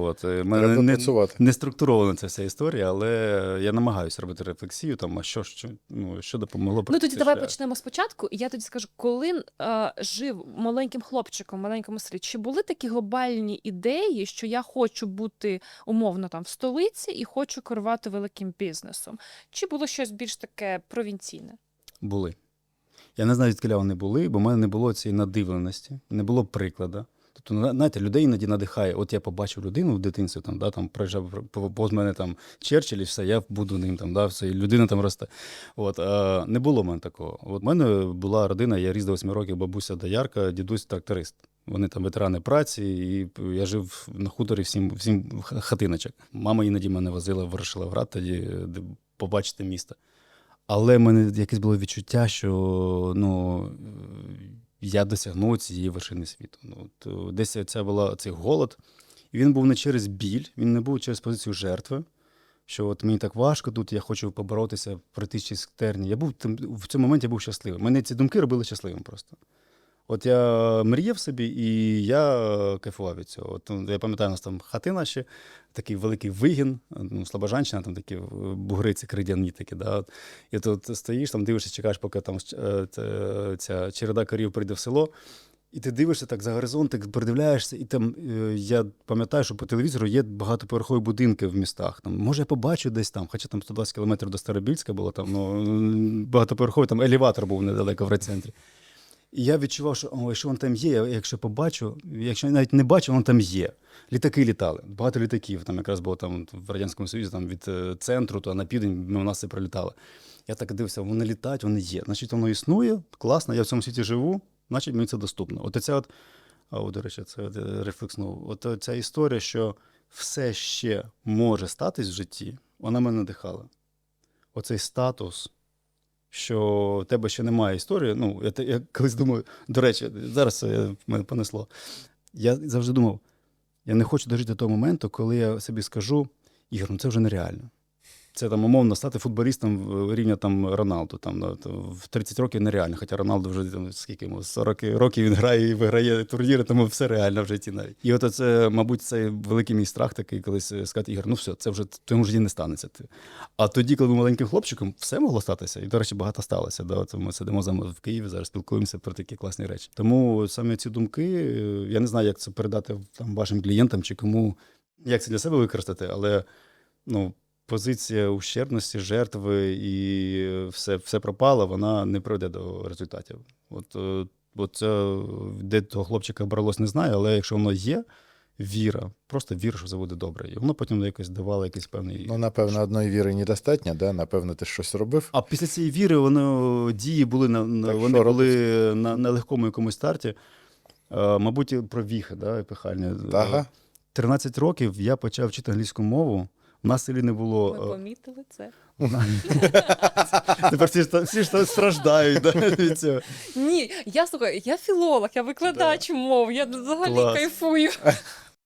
От, е, мене не, працювати. не структурована ця вся історія, але я намагаюся робити рефлексію, там, а що, що, ну, що допомогло Ну тоді давай шлях. почнемо спочатку, і я тоді скажу, коли е, жив маленьким хлопчиком в маленькому селі, чи були такі глобальні ідеї, що я хочу бути умовно там в столиці і хочу керувати великим бізнесом? Чи було щось більш таке провінційне? Були. Я не знаю, звідки вони були, бо в мене не було цієї надивленості, не було прикладу. Тобто, знаєте, людей іноді надихає. От я побачив людину в дитинстві, там, да, там проїжджав по- повз мене там Черчилль, і все, я буду ним, там, да, все, і людина там росте. От, а, не було в мене такого. От в мене була родина, я ріс до 8 років, бабуся доярка, дідусь тракторист. Вони там ветерани праці, і я жив на хуторі всім, всім хатиночок. Мама іноді мене возила в Ворошиловград, тоді побачити місто. Але в мене якесь було відчуття, що ну, я досягнув цієї вершини світу. Ну, от, е, десь ця була цей голод. І він був не через біль, він не був через позицію жертви. Що от мені так важко тут, я хочу поборотися, пройти через терні. Я був в цьому моменті я був щасливий. Мене ці думки робили щасливим просто. От я мріяв собі, і я е, кайфував від цього. От, ну, я пам'ятаю, у нас там хатина ще, такий великий вигін, ну, Слобожанщина, там такі е, бугриці кридяні такі. Да? І тут стоїш, там дивишся, чекаєш, поки там е, ця череда корів прийде в село. І ти дивишся так за горизонт, так придивляєшся, і там е, я пам'ятаю, що по телевізору є багатоповерхові будинки в містах. Там, може, я побачу десь там, хоча там 120 кілометрів до Старобільська було, там ну, багатоповерховий, там елеватор був недалеко в райцентрі. І я відчував, що о, що він там є. я- Якщо побачу, якщо я навіть не бачу, він там є. Літаки літали. Багато літаків. Там якраз було там в Радянському Союзі, там від е, центру то на південь мимо нас це прилітало. Я так дивився, вони літають, вони є. Значить, воно існує, класно, я в цьому світі живу, значить мені це доступно. От ця от, от, до речі, це е, рефлекснув. От ця історія, що все ще може статись в житті, вона мене надихала. Оцей статус, що в тебе ще немає історії. Ну, я, я колись думаю, до речі, зараз я, мене понесло. Я завжди думав, я не хочу дожити до того моменту, коли я собі скажу, Ігор, ну це вже нереально. Це там умовно стати футболістом рівня там Роналду. Там, в 30 років нереально, хоча Роналду вже там, скільки йому 40 років він грає і виграє турніри, тому все реально в житті навіть. І от це, мабуть, цей великий мій страх такий, колись е, сказати, Ігор, ну все, це вже в твоєму житті не станеться. А тоді, коли був маленьким хлопчиком, все могло статися. І, до речі, багато сталося. Да? От ми сидимо в Києві, зараз спілкуємося про такі класні речі. Тому саме ці думки, е, я не знаю, як це передати там, вашим клієнтам чи кому, як це для себе використати, але ну, позиція ущербності, жертви і все, все пропало, вона не пройде до результатів. От, е, от це, де того хлопчика бралось, не знаю, але якщо воно є, віра, просто віра, що це буде добре. І воно потім якось давало якийсь певний. Ну, напевно, одної віри недостатньо, да? напевно, ти щось робив. А після цієї віри воно дії були на, на Так, вони були на, на легкому якомусь старті. Е, мабуть, про віхи, да, епіхальні. Ага. 13 років я почав вчити англійську мову. У нас в селі не було. Ми е, помітили це. Тепер всі, ж- всі ж страждають від цього. Ні, я слухаю, я філолог, я викладач мов, я взагалі кайфую.